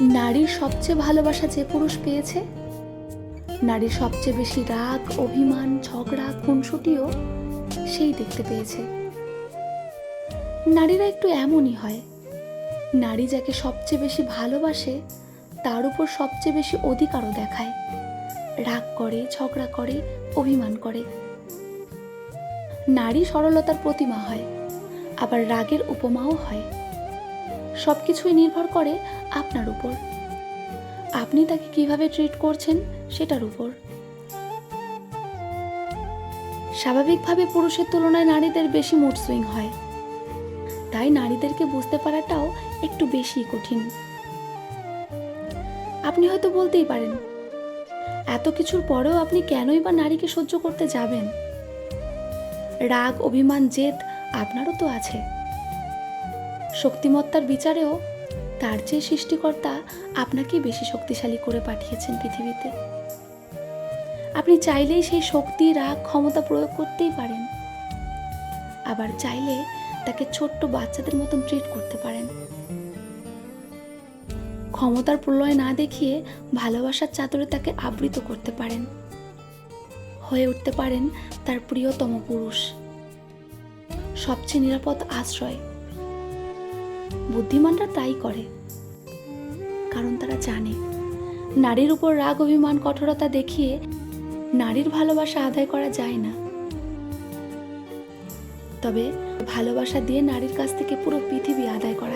নারীর সবচেয়ে ভালোবাসা যে পুরুষ পেয়েছে? নারীর সবচেয়ে বেশি রাগ, অভিমান, ঝগড়া, খুনসুটিও সেই দেখতে পেয়েছে। নারীরা একটু এমনই হয়। নারী যাকে সবচেয়ে বেশি ভালোবাসে, তার উপর সবচেয়ে বেশি অধিকারও দেখায়। রাগ করে, ঝগড়া করে, অভিমান করে। নারী সরলতার প্রতিমা হয়, আবার রাগের উপমাও হয়। সব কিছুই নির্ভর করে আপনার উপর। আপনি তাকে কীভাবে ট্রিট করছেন সেটার উপর। স্বাভাবিকভাবে পুরুষের তুলনায় নারীদের বেশি মুড সুইং হয়। তাই নারীদেরকে বুঝতে পারাটাও একটু বেশি কঠিন। আপনি হয়তো বলতেই পারেন, এত কিছুর পরেও আপনি কেনই বা নারীকে সহ্য করতে যাবেন? রাগ, অভিমান, জেদ আপনারও তো আছে। শক্তিমত্তার বিচারেও তার চেয়ে সৃষ্টিকর্তা আপনাকেই বেশি শক্তিশালী করে পাঠিয়েছেন পৃথিবীতে। আপনি চাইলেই সেই শক্তি, রাগ, ক্ষমতা প্রয়োগ করতেই পারেন। আবার চাইলে তাকে ছোট্ট বাচ্চাদের মতন ট্রিট করতে পারেন। ক্ষমতার প্রলয় না দেখিয়ে ভালোবাসার চাদরে তাকে আবৃত করতে পারেন। হয়ে উঠতে পারেন তার প্রিয়তম পুরুষ। সবচেয়ে নিরাপদ আশ্রয়। বুদ্ধিমানরা তাই করে। কারণ তারা জানে, নারীর উপর রাগ, অভিমান, কঠোরতা দেখিয়ে নারীর ভালোবাসা আদায় করা যায় না। তবে ভালোবাসা দিয়ে নারীর কাছ থেকে পুরো পৃথিবী আদায় করা